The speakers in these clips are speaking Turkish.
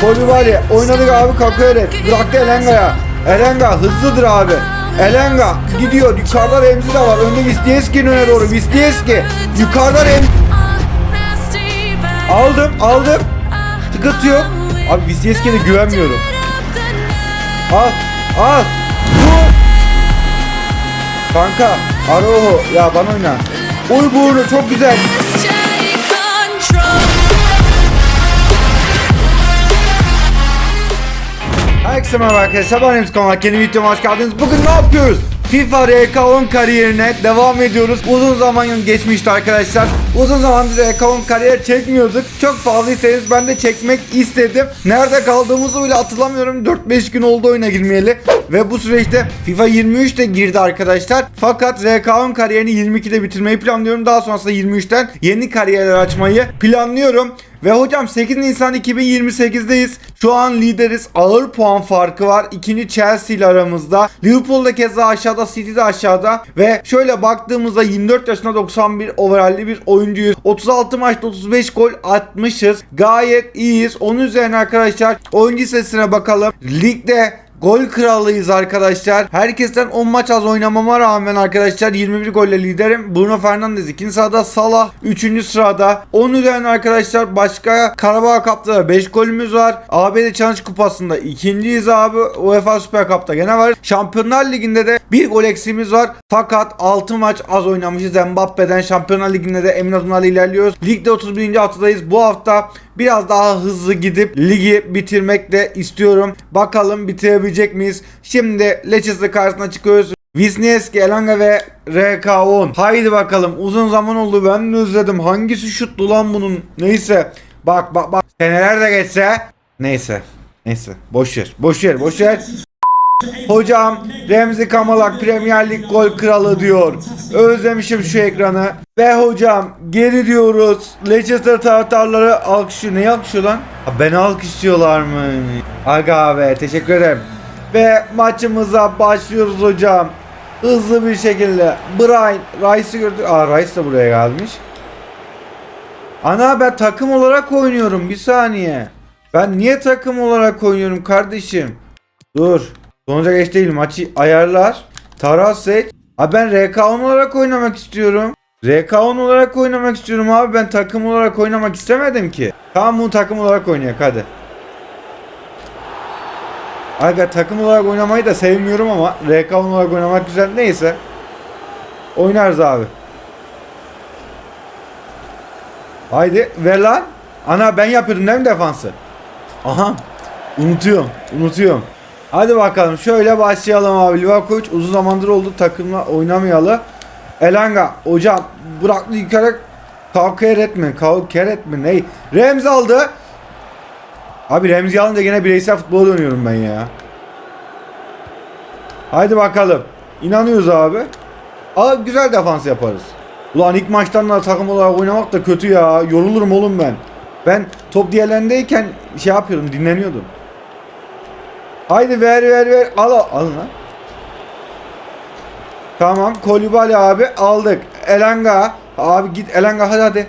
Kolibali oynadık abi Kakuyeret. Bıraktı Elenga'ya. Elenga hızlıdır abi. Elenga gidiyor. Yukarıda Remzi de var. Önde Vislieski'nin öne doğru. Vislieski. Yukarıda Remzi. Aldım aldım. Sıkıntı yok. Abi Vislieski'ye de güvenmiyorum. Al al. Bu. Kanka. Aroho. Ya bana oyna. Uy burnu çok güzel. Herkese merhaba arkadaşlar ben Emre Konak yeni videoma hoş geldiniz. Bugün ne yapıyoruz? FIFA RK10 kariyerine devam ediyoruz. Uzun zaman geçmişti arkadaşlar. Uzun zamandır RK10 kariyer çekmiyorduk. Çok fazlaysanız ben de çekmek istedim. Nerede kaldığımızı bile hatırlamıyorum. 4-5 gün oldu oyuna girmeyeli. Ve bu süreçte FIFA 23 de girdi arkadaşlar. Fakat RK10 kariyerini 22'de bitirmeyi planlıyorum. Daha sonrasında 23'ten yeni kariyerler açmayı planlıyorum. Ve hocam 8 Nisan 2028'deyiz. Şu an lideriz. Ağır puan farkı var. İkinci Chelsea ile aramızda. Liverpool'da keza aşağıda, City de aşağıda. Ve şöyle baktığımızda 24 yaşında 91 overall'li bir oyuncuyuz. 36 maçta 35 gol atmışız. Gayet iyiyiz. Onun üzerine arkadaşlar oyuncu sesine bakalım. Ligde Gol kralıyız arkadaşlar. Herkesten 10 maç az oynamama rağmen arkadaşlar 21 golle liderim. Bruno Fernandes ikinci sırada Salah 3. sırada. Onun üzerine arkadaşlar başka Karabağ Cup'ta 5 golümüz var. ABD Challenge Kupası'nda ikinciyiz abi. UEFA Süper Cup'ta gene var. Şampiyonlar Ligi'nde de bir gol eksiğimiz var. Fakat 6 maç az oynamışız. Mbappe'den Şampiyonlar Ligi'nde de emin adımlarla ilerliyoruz. Ligde 31. haftadayız. Bu hafta biraz daha hızlı gidip ligi bitirmek de istiyorum. Bakalım bitirebilecek miyiz? Şimdi Leicester karşısına çıkıyoruz. Wisniewski, Elanga ve RK10. Haydi bakalım. Uzun zaman oldu. Ben de özledim. Hangisi şutlu lan bunun? Neyse. Bak bak bak. Seneler de geçse. Neyse. Neyse. Boş ver. Boş ver. Boş ver. Hocam Remzi Kamalak Premier Lig gol kralı diyor. Özlemişim şu ekranı. Ve hocam geri diyoruz. Leicester taraftarları alkışlıyor. Neyi alkışlıyor lan? Ha, beni alkışlıyorlar mı? Aga abi teşekkür ederim. Ve maçımıza başlıyoruz hocam. Hızlı bir şekilde. Brian Rice'ı gördük. Aa Rice de buraya gelmiş. Ana ben takım olarak oynuyorum. Bir saniye. Ben niye takım olarak oynuyorum kardeşim? Dur. Sonuca geç değil maçı ayarlar. Taras seç. Abi ben RK10 olarak oynamak istiyorum. RK10 olarak oynamak istiyorum abi ben takım olarak oynamak istemedim ki. Tamam bunu takım olarak oynayak hadi. Aga takım olarak oynamayı da sevmiyorum ama RK10 olarak oynamak güzel. Neyse. Oynarız abi. Haydi ver lan. Ana ben yapıyordum değil mi defansı? Aha. Unutuyorum. Unutuyorum. Hadi bakalım şöyle başlayalım abi. Livakovic uzun zamandır oldu takımla oynamayalı. Elanga hocam bıraktı yukarı kalker etme kalker etme ney? Remzi aldı. Abi Remzi alınca gene bireysel futbola dönüyorum ben ya. Haydi bakalım. İnanıyoruz abi. Aa, güzel defans yaparız. Ulan ilk maçtan da takım olarak oynamak da kötü ya. Yorulurum oğlum ben. Ben top diğerlerindeyken şey yapıyordum dinleniyordum. Haydi ver ver ver. Al al, lan. Tamam Kolibali abi aldık. Elanga. Abi git Elanga hadi hadi.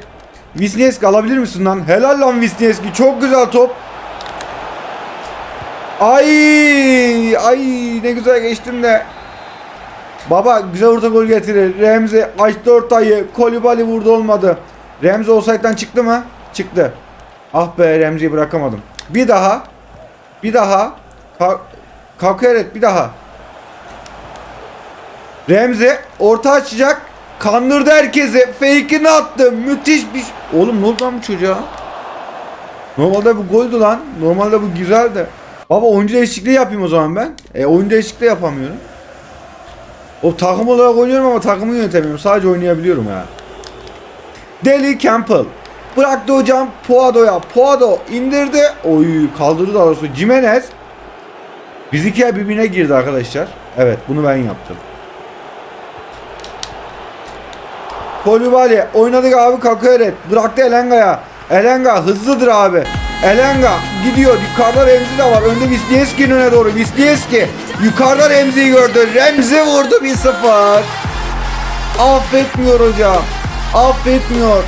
Wisniewski alabilir misin lan? Helal lan Wisniewski. Çok güzel top. Ay ay ne güzel geçtim de. Baba güzel orta gol getirir. Remzi açtı ortayı. Kolibali vurdu olmadı. Remzi olsaydan çıktı mı? Çıktı. Ah be Remzi'yi bırakamadım. Bir daha. Bir daha. Ka Kakeret bir daha. Remzi orta açacak. Kandırdı herkesi. Fake'ini attı. Müthiş bir... Oğlum ne oldu lan bu çocuğa? Normalde bu goldü lan. Normalde bu güzeldi. Baba oyuncu değişikliği yapayım o zaman ben. E oyuncu değişikliği yapamıyorum. O takım olarak oynuyorum ama takımı yönetemiyorum. Sadece oynayabiliyorum ya. Deli Campbell. Bıraktı hocam Puado'ya. Puado indirdi. Oy kaldırdı daha doğrusu. Jimenez. Biz ikiye birbirine girdi arkadaşlar. Evet bunu ben yaptım. Kolibali oynadık abi Kakuyeret. Bıraktı Elenga'ya. Elenga hızlıdır abi. Elenga gidiyor. Yukarıda Remzi de var. Önde Wisniewski'nin öne doğru. Wisniewski. Yukarıda Remzi'yi gördü. Remzi vurdu 1-0. Affetmiyor hocam. Affetmiyor.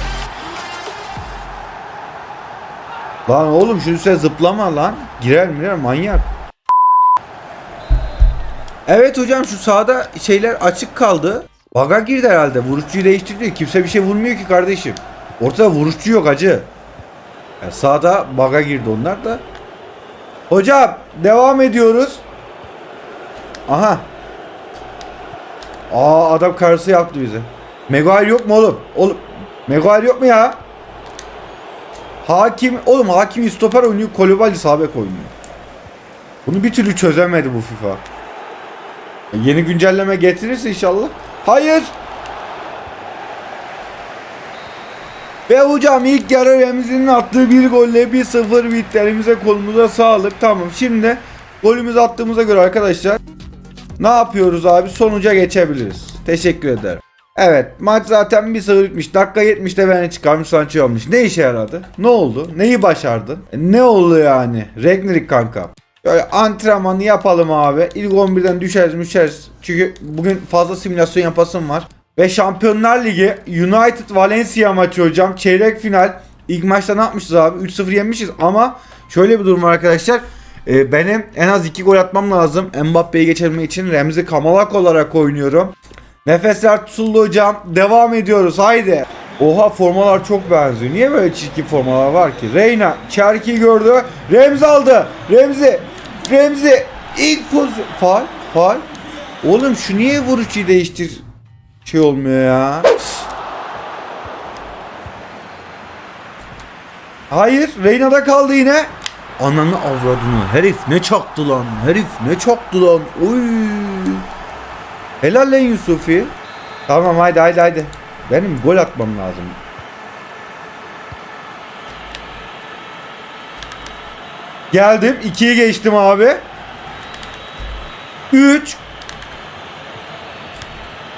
Lan oğlum şunu üstüne zıplama lan. Girer mi girer manyak. Evet hocam şu sağda şeyler açık kaldı. Baga girdi herhalde. Vuruşçuyu değiştirdi. Kimse bir şey vurmuyor ki kardeşim. Ortada vuruşçu yok acı. Yani sağda baga girdi onlar da. Hocam devam ediyoruz. Aha. Aa adam karısı yaptı bize. Maguire yok mu oğlum? Oğlum Maguire yok mu ya? Hakim oğlum Hakim stoper oynuyor. Kolibali sağ bek oynuyor. Bunu bir türlü çözemedi bu FIFA. Yeni güncelleme getirirse inşallah. Hayır. Ve hocam ilk yarı attığı bir golle 1-0 bitti. Elimize kolumuza sağlık. Tamam şimdi golümüzü attığımıza göre arkadaşlar ne yapıyoruz abi? Sonuca geçebiliriz. Teşekkür ederim. Evet maç zaten 1-0 bitmiş. Dakika 70'te beni çıkarmış Sancho olmuş. Ne işe yaradı? Ne oldu? Neyi başardın? E, ne oldu yani? Regnerik kanka. Böyle antrenmanı yapalım abi. İlk 11'den düşeriz düşeriz. Çünkü bugün fazla simülasyon yapasım var. Ve Şampiyonlar Ligi United Valencia maçı hocam. Çeyrek final. İlk maçta ne yapmışız abi? 3-0 yenmişiz ama şöyle bir durum var arkadaşlar. Ee, benim en az 2 gol atmam lazım. Mbappe'yi geçirmek için Remzi Kamalak olarak oynuyorum. Nefesler tutuldu hocam. Devam ediyoruz. Haydi. Oha formalar çok benziyor. Niye böyle çirkin formalar var ki? Reyna Çerki gördü. Remzi aldı. Remzi. Remzi. ilk pozisyon. Faal. Faal. Oğlum şu niye vuruşu değiştir şey olmuyor ya. Hayır. Reyna'da kaldı yine. Ananı avradını. Herif ne çaktı lan. Herif ne çaktı lan. Oy. Helal Yusufi. Tamam haydi haydi haydi. Benim gol atmam lazım. Geldim. 2'yi geçtim abi. 3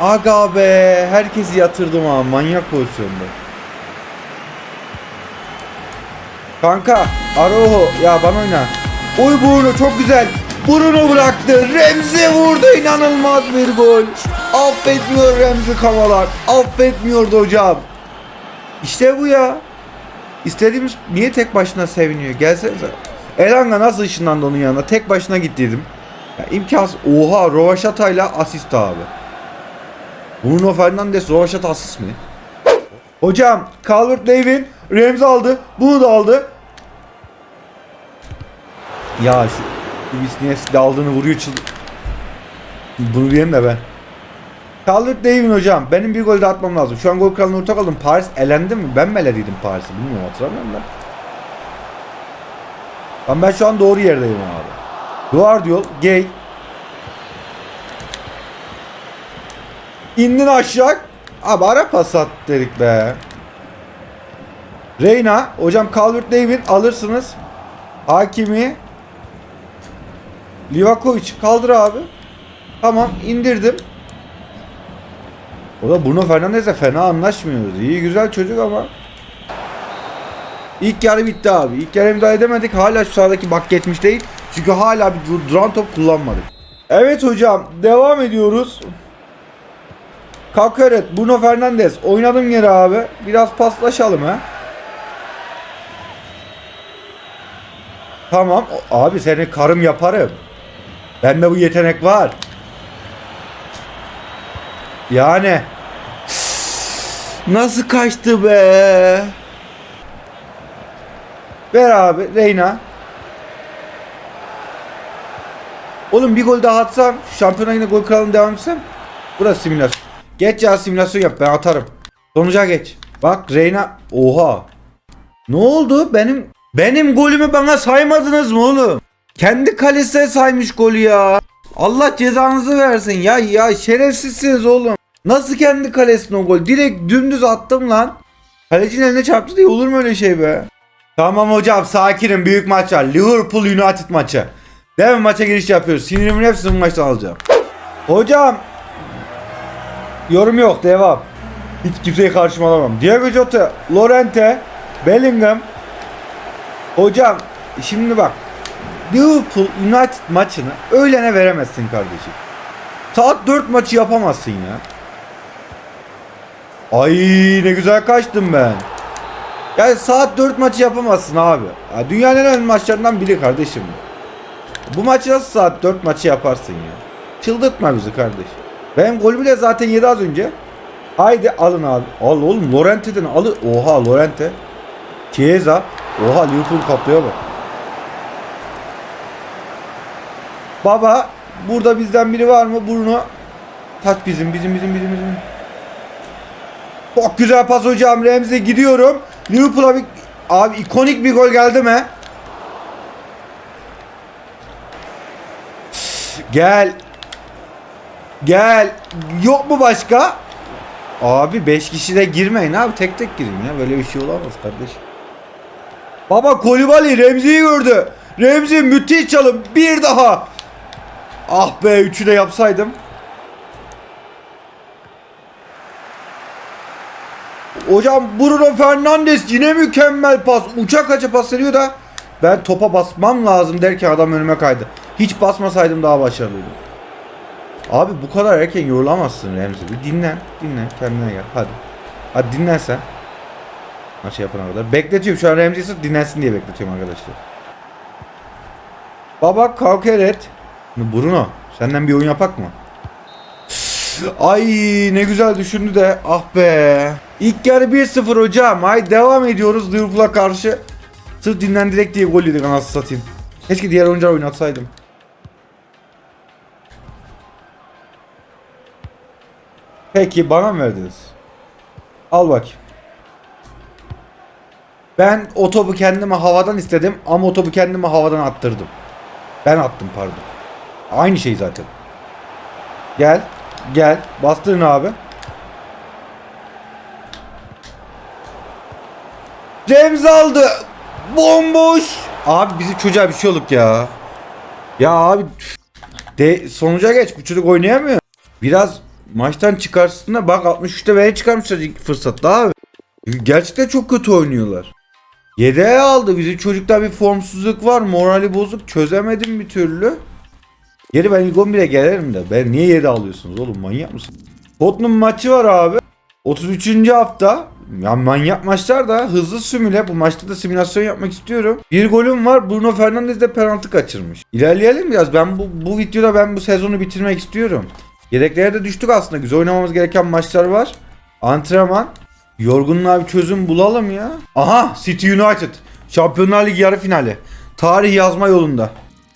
Aga be. Herkesi yatırdım ha. Manyak pozisyonda. Kanka. Aroho. Ya bana oyna. Oy Bruno çok güzel. Bruno bıraktı. Remzi vurdu. inanılmaz bir gol. Affetmiyor Remzi Kamalak. Affetmiyordu hocam. İşte bu ya. İstediğimiz niye tek başına seviniyor? Gelsenize. Elanga nasıl ışınlandı onun yanına? Tek başına gittiydim. Ya imkansız. Oha Rovaşata'yla asist abi. Bruno Fernandes Rovaşata asist mi? Hocam Calvert Lewin Remzi aldı. Bunu da aldı. Ya şu Wisniewski aldığını vuruyor çıl... Bunu diyeyim de ben. Calvert Lewin hocam. Benim bir gol de atmam lazım. Şu an gol kralına ortak aldım. Paris elendi mi? Ben mi elediydim Paris'i? Bilmiyorum hatırlamıyorum ben. Ben şu an doğru yerdeyim abi. Guardiol, Gay. İndin aşağı. Abi ara pas at dedik be. Reyna. Hocam Calvert Lewin alırsınız. Hakimi. Livakovic kaldır abi. Tamam indirdim. O da Bruno Fernandes'e fena anlaşmıyoruz. İyi güzel çocuk ama. İlk yarı bitti abi. İlk yarı müdahale edemedik. Hala şu sahadaki bak geçmiş değil. Çünkü hala bir dur- duran top kullanmadık. Evet hocam devam ediyoruz. Kakaret, Bruno Fernandes oynadım yere abi. Biraz paslaşalım ha. Tamam. Abi seni karım yaparım. Bende bu yetenek var. Yani. Nasıl kaçtı be? Ver abi Reyna. Oğlum bir gol daha atsam şampiyona gol kralına devam etsem. Burası simülasyon. Geç ya simülasyon yap ben atarım. Sonuca geç. Bak Reyna. Oha. Ne oldu? Benim benim golümü bana saymadınız mı oğlum? Kendi kalesine saymış golü ya. Allah cezanızı versin ya ya şerefsizsiniz oğlum. Nasıl kendi kalesine o gol? Direkt dümdüz attım lan. Kalecinin eline çarptı diye olur mu öyle şey be? Tamam hocam sakinim büyük maç var. Liverpool United maçı. Devam maça giriş yapıyoruz. Sinirimin hepsini bu maçtan alacağım. Hocam. Yorum yok devam. Hiç kimseyi karşıma alamam. Diego Jota, Lorente, Bellingham. Hocam şimdi bak. Liverpool United maçını öğlene veremezsin kardeşim. Saat 4 maçı yapamazsın ya. Ay ne güzel kaçtım ben. Yani saat 4 maçı yapamazsın abi. Ya dünyanın en önemli maçlarından biri kardeşim. Bu maçı nasıl saat 4 maçı yaparsın ya? Çıldırtma bizi kardeş. Benim gol bile zaten yedi az önce. Haydi alın abi. Al oğlum Lorente'den alı. Oha Lorente. Chiesa. Oha Liverpool kaplıya bak. Baba burada bizden biri var mı? Bruno. Taç bizim bizim bizim bizim bizim. Çok güzel pas hocam. Remzi gidiyorum. Liverpool'a bir abi ikonik bir gol geldi mi? Gel. Gel. Yok mu başka? Abi 5 kişi de girmeyin abi. Tek tek girin ya. Böyle bir şey olamaz kardeş. Baba Kolibali Remzi'yi gördü. Remzi müthiş çalım. Bir daha. Ah be üçü de yapsaydım. Hocam Bruno Fernandes yine mükemmel pas. Uçak kaça pas veriyor da ben topa basmam lazım derken adam önüme kaydı. Hiç basmasaydım daha başarılıydım. Abi bu kadar erken yorulamazsın Remzi. Bir dinlen. Dinlen. Kendine gel. Hadi. Hadi dinlen sen. Maçı yapana kadar. Bekletiyorum şu an Remzi'yi dinlensin diye bekletiyorum arkadaşlar. Baba kalk et. Bruno senden bir oyun yapak mı? Ay ne güzel düşündü de ah be. İlk yarı 1-0 hocam. Ay devam ediyoruz Liverpool'a karşı. Sırf dinlendirek diye gol yedik anasını satayım. Keşke diğer oyuncular oynatsaydım. Peki bana mı verdiniz? Al bakayım. Ben o topu kendime havadan istedim ama o topu kendime havadan attırdım. Ben attım pardon. Aynı şey zaten. Gel. Gel. Bastırın abi. Remzi aldı. Bomboş. Abi bizi çocuğa bir şey olduk ya. Ya abi de sonuca geç. Bu çocuk oynayamıyor. Biraz maçtan çıkarsın da bak 63'te beni çıkarmışlar ilk fırsatta abi. Gerçekten çok kötü oynuyorlar. Yedeğe aldı. Bizim çocukta bir formsuzluk var. Morali bozuk. Çözemedim bir türlü. Geri ben ilk 11'e gelirim de. Ben niye 7 alıyorsunuz oğlum manyak mısın? Tottenham maçı var abi. 33. hafta. Ya manyak maçlar da hızlı simüle. Bu maçta da simülasyon yapmak istiyorum. Bir golüm var. Bruno Fernandes de penaltı kaçırmış. İlerleyelim biraz. Ben bu, bu videoda ben bu sezonu bitirmek istiyorum. Yedeklere de düştük aslında. Güzel oynamamız gereken maçlar var. Antrenman. Yorgunluğa bir çözüm bulalım ya. Aha City United. Şampiyonlar Ligi yarı finali. Tarih yazma yolunda.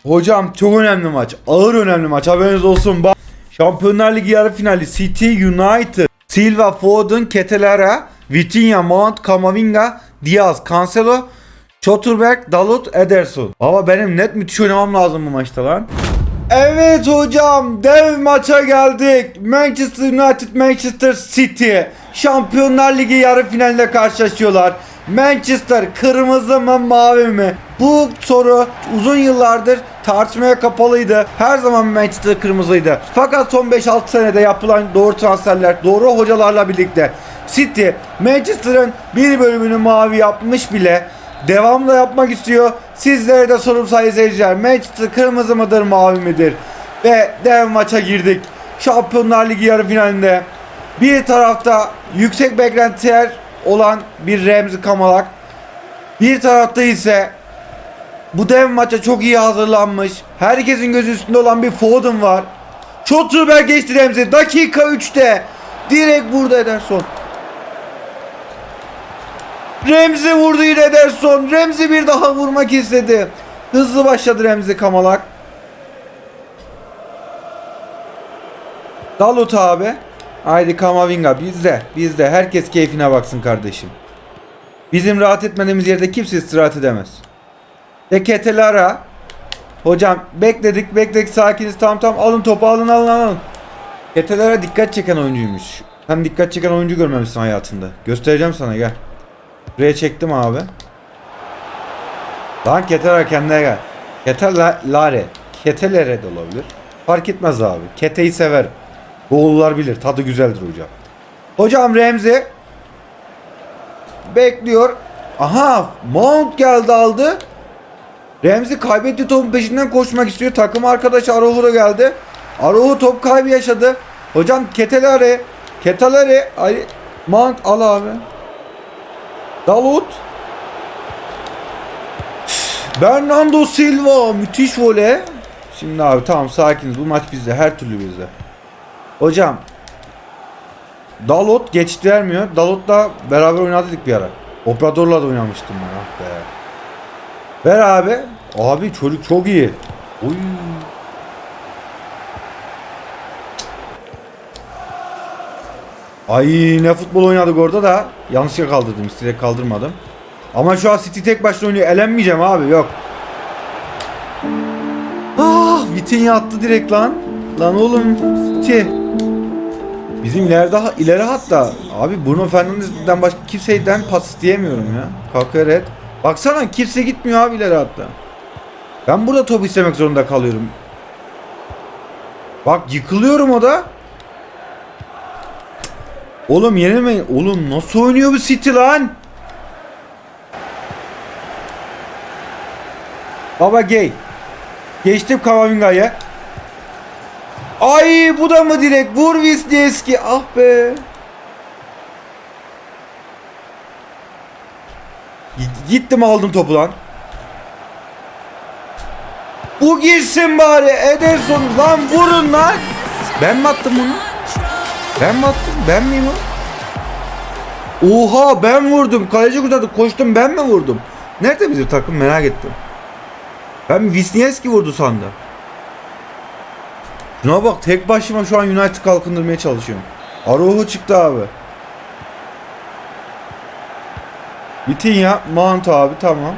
Hocam çok önemli maç. Ağır önemli maç. Haberiniz olsun. Bak. Şampiyonlar Ligi yarı finali. City United. Silva, Foden, Ketelera, Vitinha, Mount, Kamavinga, Diaz, Cancelo, Çotterberg, Dalot, Ederson. Baba benim net müthiş oynamam lazım bu maçta lan. Evet hocam dev maça geldik. Manchester United Manchester City Şampiyonlar Ligi yarı finalinde karşılaşıyorlar. Manchester kırmızı mı mavi mi? Bu soru uzun yıllardır tartışmaya kapalıydı. Her zaman Manchester kırmızıydı. Fakat son 5-6 senede yapılan doğru transferler, doğru hocalarla birlikte City Manchester'ın bir bölümünü mavi yapmış bile Devamlı yapmak istiyor. Sizlere de sorum sayın seyirciler. Manchester kırmızı mıdır mavi midir? Ve dev maça girdik. Şampiyonlar Ligi yarı finalinde. Bir tarafta yüksek beklentiler olan bir Remzi Kamalak. Bir tarafta ise bu dev maça çok iyi hazırlanmış. Herkesin gözü üstünde olan bir Foden var. Çotterberg geçti Remzi. Dakika 3'te. Direkt burada Ederson. Remzi vurdu yine Ederson. Remzi bir daha vurmak istedi. Hızlı başladı Remzi Kamalak. Dalut abi. Haydi Kamavinga bizde. Bizde. Herkes keyfine baksın kardeşim. Bizim rahat etmediğimiz yerde kimse istirahat edemez. Deketelara. Hocam bekledik bekledik sakiniz tamam tamam alın topu alın alın alın. Ketelere dikkat çeken oyuncuymuş. Sen dikkat çeken oyuncu görmemişsin hayatında. Göstereceğim sana gel. Buraya çektim abi. Lan Keteler kendine gel. Ketelare. Ketelere de olabilir. Fark etmez abi. Kete'yi severim. Boğullar bilir. Tadı güzeldir hocam. Hocam Remzi. Bekliyor. Aha Mount geldi aldı. Remzi kaybetti topun peşinden koşmak istiyor. Takım arkadaşı Arohu da geldi. Arohu top kaybı yaşadı. Hocam Ketelare. Ketelare. Mount al abi. Dalut. Bernardo Silva müthiş vole. Şimdi abi tamam sakiniz bu maç bizde her türlü bizde. Hocam Dalot geçit vermiyor. Dalot'la beraber oynadık bir ara. Operatörla da oynamıştım ben. Ah be. Ver abi. Abi çocuk çok iyi. Oy. Ay ne futbol oynadık orada da yanlışlıkla kaldırdım. Direkt kaldırmadım. Ama şu an City tek başına oynuyor. Elenmeyeceğim abi yok. Ah Vitinha attı direkt lan. Lan oğlum City. Bizim ileride ileri hatta abi Bruno Fernandes'den başka kimseyden pas diyemiyorum ya. Red. Baksana kimse gitmiyor abi ileri hatta. Ben burada top istemek zorunda kalıyorum. Bak yıkılıyorum o da. Oğlum yenilmeyin. Oğlum nasıl oynuyor bu City lan? Baba gay. Geçtim Kamavinga'ya. Ay bu da mı direkt? Vur Wisniewski. Ah be. Gittim aldım topu lan. Bu girsin bari. Ederson lan vurun lan. Ben mi attım bunu? Ben mi attım? Ben miyim o? Oha ben vurdum. Kaleci kurtardı. Koştum ben mi vurdum? Nerede bizim takım merak ettim. Ben Wisniewski vurdu sandım. Şuna bak tek başıma şu an United kalkındırmaya çalışıyorum. Araujo çıktı abi. Vitinha, Mount abi tamam.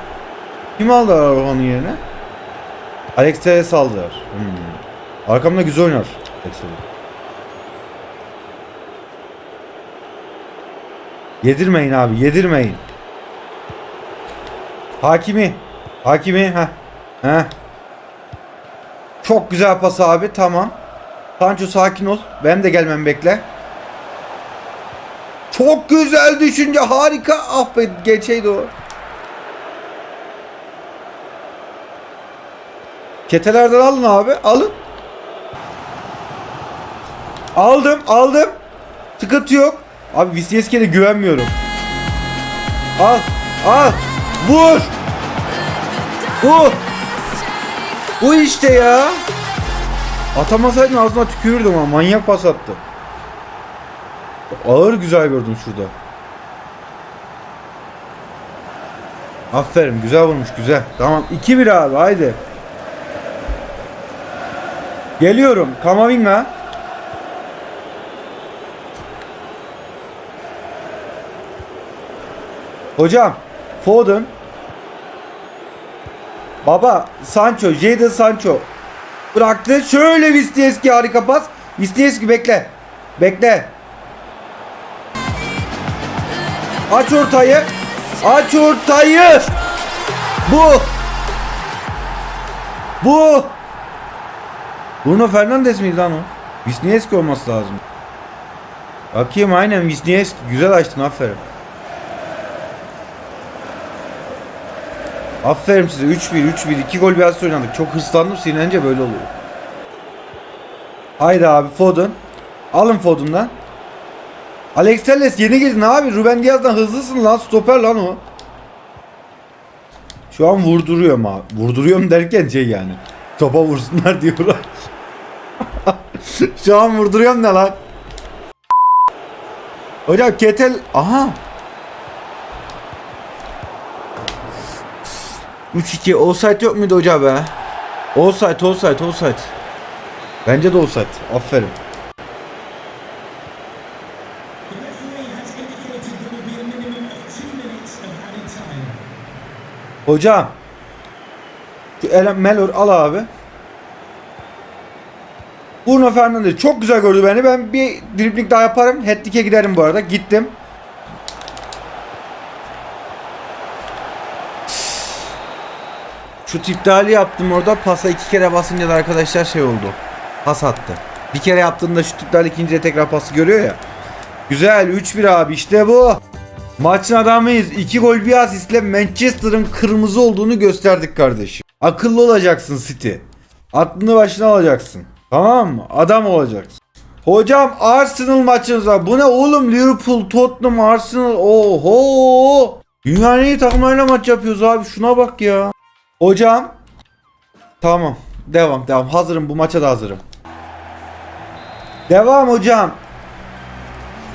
Kim aldı Araujo'nun yerine? Alex Telles aldılar. Hmm. Arkamda güzel oynar. Alex Yedirmeyin abi yedirmeyin. Hakimi. Hakimi ha. Ha. Çok güzel pas abi tamam. Sancho sakin ol. Ben de gelmem bekle. Çok güzel düşünce harika. Ah be geçeydi o. Ketelerden alın abi. Alın. Aldım aldım. Sıkıntı yok. Abi Wisniewski'ye de güvenmiyorum. Al al. Vur. Bu. Bu işte ya. Atamasaydın ağzına tükürürdüm ama manyak pas attı. Ağır güzel gördüm şurada. Aferin güzel vurmuş güzel. Tamam 2-1 abi haydi. Geliyorum Kamavinga. Hocam Foden Baba Sancho, Jadon Sancho bıraktı. Şöyle Wisniewski harika pas. Wisniewski bekle. Bekle. Aç ortayı. Aç ortayı. Bu. Bu. Bruno Fernandes miydi lan o? Wisniewski olması lazım. Bakayım aynen Wisniewski. Güzel açtın aferin. Aferin size 3-1 3-1 2 gol bir asist oynadık. Çok hırslandım sinirlenince böyle oluyor. Haydi abi Foden. Alın Foden'dan. Alex Telles yeni girdin abi. Ruben Diaz'dan hızlısın lan. Stoper lan o. Şu an vurduruyorum abi. Vurduruyorum derken şey yani. Topa vursunlar diyorlar. Şu an vurduruyorum ne lan? Hocam Ketel... Aha. 3-2 offside yok muydu hoca be? Offside, offside, offside. Bence de offside. Aferin. Hocam. Elen Melor al abi. Bruno Fernandes çok güzel gördü beni. Ben bir dribling daha yaparım. Hat-trick'e giderim bu arada. Gittim. Şut iptali yaptım orada. Pasa iki kere basınca da arkadaşlar şey oldu. Pas attı. Bir kere yaptığında şut iptali ikinciye tekrar pası görüyor ya. Güzel 3-1 abi işte bu. Maçın adamıyız. 2 gol bir asistle Manchester'ın kırmızı olduğunu gösterdik kardeşim. Akıllı olacaksın City. Aklını başına alacaksın. Tamam mı? Adam olacaksın. Hocam Arsenal maçınız var. Bu ne oğlum Liverpool, Tottenham, Arsenal. Oho. Dünyanın iyi takımlarıyla maç yapıyoruz abi. Şuna bak ya. Hocam. Tamam. Devam devam. Hazırım bu maça da hazırım. Devam hocam.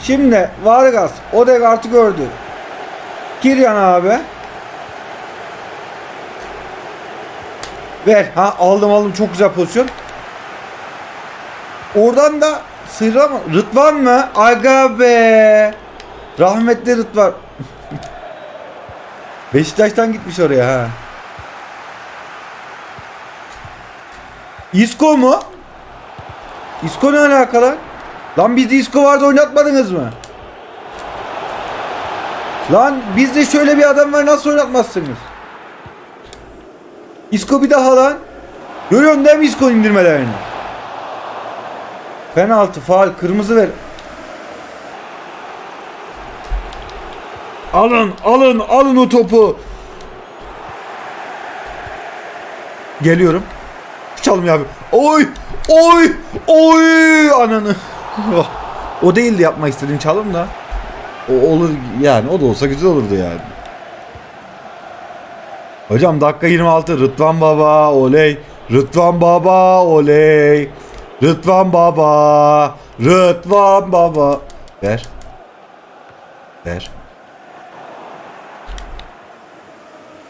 Şimdi Vargas Odegaard'ı gördü. Kiryan abi. Ver. Ha aldım aldım çok güzel pozisyon. Oradan da sıyrılama. Rıdvan mı? Aga be. Rahmetli Rıdvan. Beşiktaş'tan gitmiş oraya ha. Isco mu? Isco ne alakalı? Lan bizde Isco vardı oynatmadınız mı? Lan bizde şöyle bir adam var nasıl oynatmazsınız? Isco bir daha lan. Görüyorsun değil mi Isco indirmelerini? Penaltı, faal, kırmızı ver. Alın, alın, alın o topu. Geliyorum. Çalım ya abi. Oy! Oy! Oy! Ananı. Oh. o değildi yapmak istediğim çalım da. O olur yani o da olsa güzel olurdu yani. Hocam dakika 26 Rıdvan Baba oley. Rıdvan Baba oley. Rıdvan Baba. Rıdvan Baba. Ver. Ver.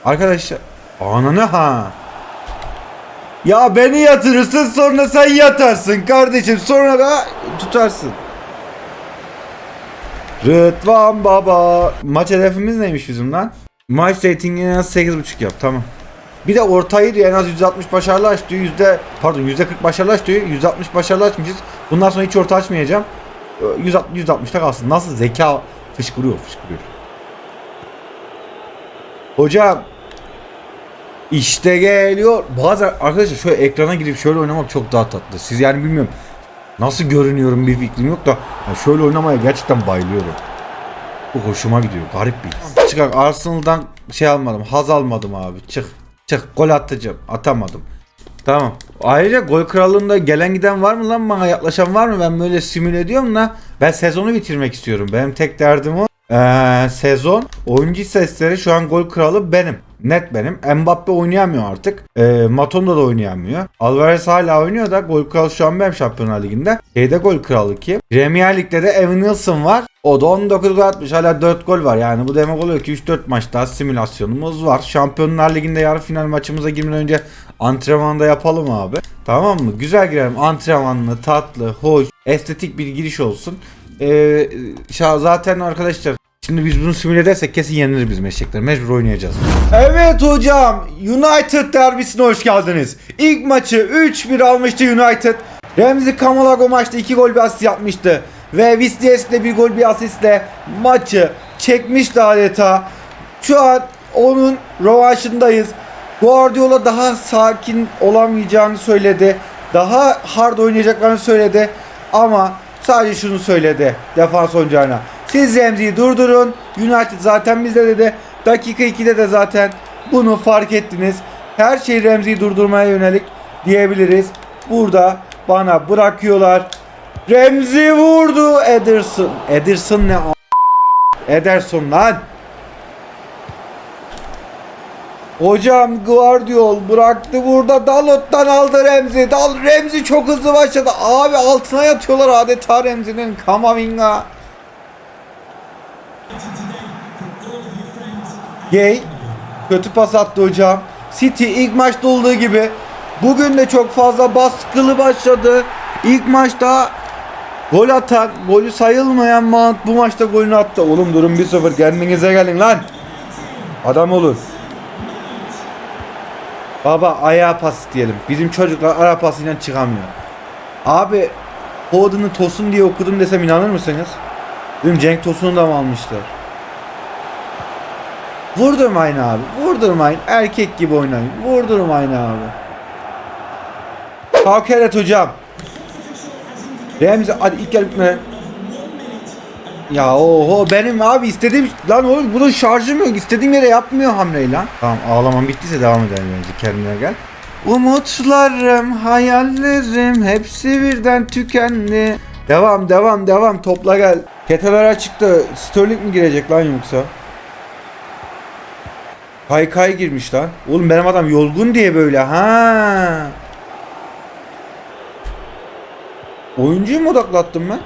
Arkadaşlar. Ananı ha. Ya beni yatırırsın sonra sen yatarsın kardeşim. Sonra da tutarsın. Rıdvan baba. Maç hedefimiz neymiş bizim lan? Maç ratingini en az 8.5 yap tamam. Bir de ortayı diyor en az 160 başarılı aç diyor. Yüzde, pardon %40 başarılı aç diyor. 160 başarılı açmışız. Bundan sonra hiç orta açmayacağım. 160, 160'ta kalsın. Nasıl zeka fışkırıyor fışkırıyor. Hocam işte geliyor. Bazı arkadaşlar şöyle ekrana girip şöyle oynamak çok daha tatlı. Siz yani bilmiyorum nasıl görünüyorum bir fikrim yok da ya şöyle oynamaya gerçekten bayılıyorum. Bu hoşuma gidiyor. Garip bir his. Çıkar Arsenal'dan şey almadım. Haz almadım abi. Çık. Çık. Gol atacağım. Atamadım. Tamam. Ayrıca gol krallığında gelen giden var mı lan bana yaklaşan var mı? Ben böyle simüle ediyorum da ben sezonu bitirmek istiyorum. Benim tek derdim o. Ee, sezon oyuncu sesleri şu an gol kralı benim. Net benim. Mbappe oynayamıyor artık. Ee, Matondo da oynayamıyor. Alvarez hala oynuyor da gol kralı şu an benim Şampiyonlar Ligi'nde. Şeyde gol kralı kim? Premier Lig'de de Evan Nilsson var. O da 19 gol atmış. Hala 4 gol var. Yani bu demek oluyor ki 3-4 maç daha simülasyonumuz var. Şampiyonlar Ligi'nde yarı final maçımıza girmeden önce antrenman da yapalım abi. Tamam mı? Güzel girelim. Antrenmanlı, tatlı, hoş, estetik bir giriş olsun. Ee, zaten arkadaşlar Şimdi biz bunu simüle edersek kesin yenilir bizim eşekler. Mecbur oynayacağız. Evet hocam. United derbisine hoş geldiniz. İlk maçı 3-1 almıştı United. Remzi Kamalago maçta 2 gol bir asist yapmıştı. Ve Vislies de bir gol bir asistle maçı çekmişti adeta. Şu an onun rövanşındayız. Guardiola daha sakin olamayacağını söyledi. Daha hard oynayacaklarını söyledi. Ama sadece şunu söyledi defans oyuncağına. Siz Remzi'yi durdurun. United zaten bizde dedi. Dakika 2'de de zaten bunu fark ettiniz. Her şey Remzi'yi durdurmaya yönelik diyebiliriz. Burada bana bırakıyorlar. Remzi vurdu. Ederson. Ederson ne a- Ederson lan. Hocam Guardiol bıraktı burada Dalot'tan aldı Remzi. Dal Remzi çok hızlı başladı. Abi altına yatıyorlar adeta Remzi'nin Kamavinga. Gay kötü pas attı hocam. City ilk maçta olduğu gibi bugün de çok fazla baskılı başladı. İlk maçta gol atan, golü sayılmayan Mount bu maçta golünü attı. Oğlum durum 1-0 kendinize gelin lan. Adam olur. Baba ayağa pas diyelim. Bizim çocuklar ara pasıyla çıkamıyor. Abi Foden'ı Tosun diye okudum desem inanır mısınız? Dedim Cenk Tosun'u da mı almışlar? Vurdurmayın abi. Vurdurmayın. Erkek gibi oynayın. Vurdurmayın abi. Hakeret hocam. Remzi hadi ilk gel bitme. Ya oho benim abi istediğim lan oğlum bunun şarjı mı yok istediğim yere yapmıyor hamleyi lan. Tamam ağlamam bittiyse devam edelim Remzi kendine gel. Umutlarım, hayallerim hepsi birden tükendi. Devam devam devam topla gel. Keteler çıktı. Sterling mi girecek lan yoksa? Kay kay girmiş lan. Oğlum benim adam yorgun diye böyle ha. Oyuncuyu mu odaklattım ben?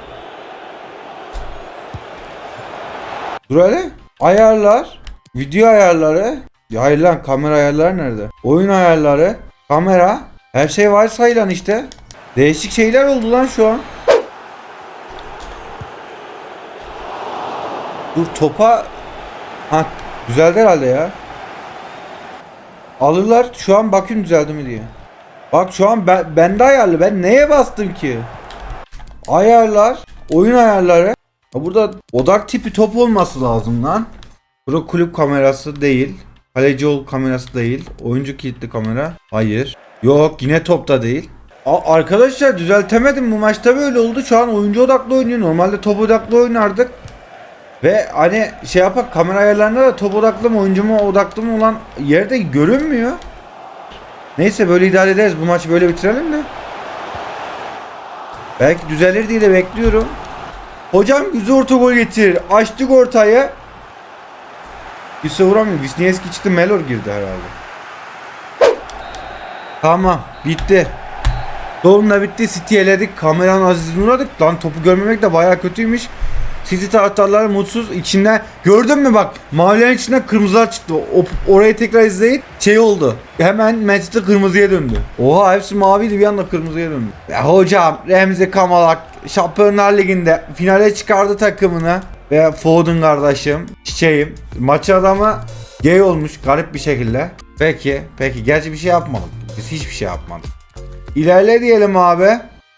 Dur hele. Ayarlar. Video ayarları. Ya hayır lan kamera ayarları nerede? Oyun ayarları. Kamera. Her şey var sayılan işte. Değişik şeyler oldu lan şu an. Dur topa Ha düzeldi herhalde ya. Alırlar şu an bakayım düzeldi mi diye. Bak şu an ben, bende ayarlı. Ben neye bastım ki? Ayarlar. Oyun ayarları. Ha burada odak tipi top olması lazım lan. Burada kulüp kamerası değil. Kaleci ol kamerası değil. Oyuncu kilitli kamera. Hayır. Yok yine topta değil. A- arkadaşlar düzeltemedim bu maçta böyle oldu. Şu an oyuncu odaklı oynuyor. Normalde top odaklı oynardık. Ve hani şey yapak kamera ayarlarında da top odaklı mı oyuncu mu odaklı mı olan yerde görünmüyor. Neyse böyle idare ederiz. Bu maçı böyle bitirelim de. Belki düzelir diye de bekliyorum. Hocam güzel orta gol getir. Açtık ortayı. Yusuf vuramıyor. Wisniewski çıktı. Melor girdi herhalde. Tamam. Bitti. Doğumla bitti. City eledik. Kameranın azizliğine uğradık. Lan topu görmemek de bayağı kötüymüş. City taraftarları mutsuz. İçinde gördün mü bak mavilerin içinden kırmızılar çıktı. O, orayı tekrar izleyip şey oldu. Hemen Manchester kırmızıya döndü. Oha hepsi maviydi bir anda kırmızıya döndü. Ya hocam Remzi Kamalak Şampiyonlar Ligi'nde finale çıkardı takımını. Ve Foden kardeşim, çiçeğim. Maç adamı gay olmuş garip bir şekilde. Peki, peki. Gerçi bir şey yapmadık. Biz hiçbir şey yapmadık. İlerle diyelim abi.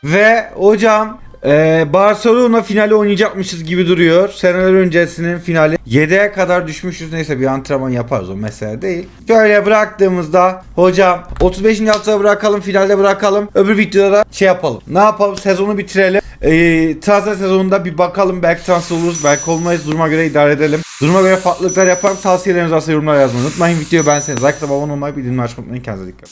Ve hocam ee, Barcelona finali oynayacakmışız gibi duruyor. Seneler öncesinin finali. 7'ye kadar düşmüşüz. Neyse bir antrenman yaparız o mesele değil. Şöyle bıraktığımızda hocam 35. haftada bırakalım finalde bırakalım. Öbür videoda da şey yapalım. Ne yapalım sezonu bitirelim. Ee, transfer sezonunda bir bakalım. Belki transfer oluruz. Belki olmayız. Duruma göre idare edelim. Duruma göre farklılıklar yaparım. Tavsiyelerinizi varsa yorumlara yazmayı unutmayın. Videoyu beğenseniz like abone olmayı bildirimleri açmayı unutmayın. Kendinize dikkat.